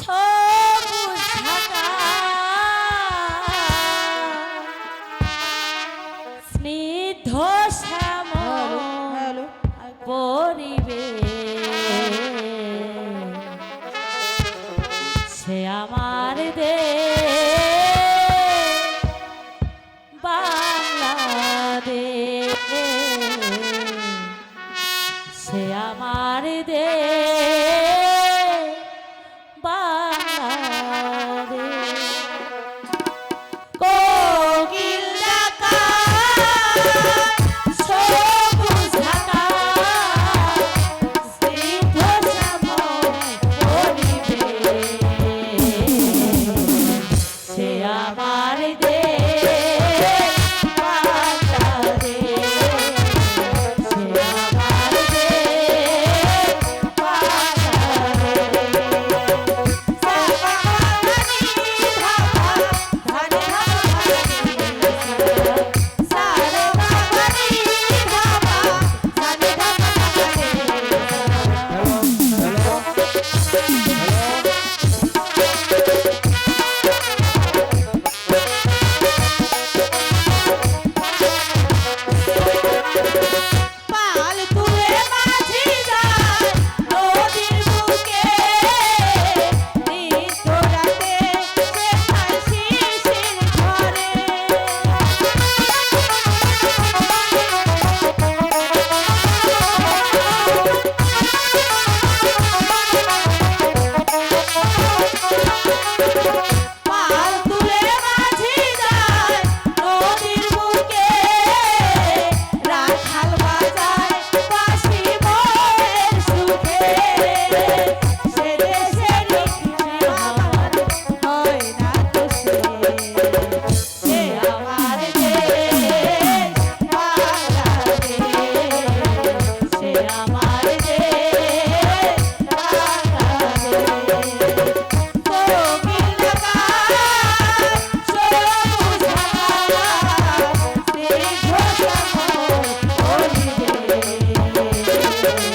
সবুজ ঢাকা। স্নিগ্ধ শ্যাম পরিবেশ।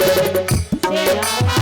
সে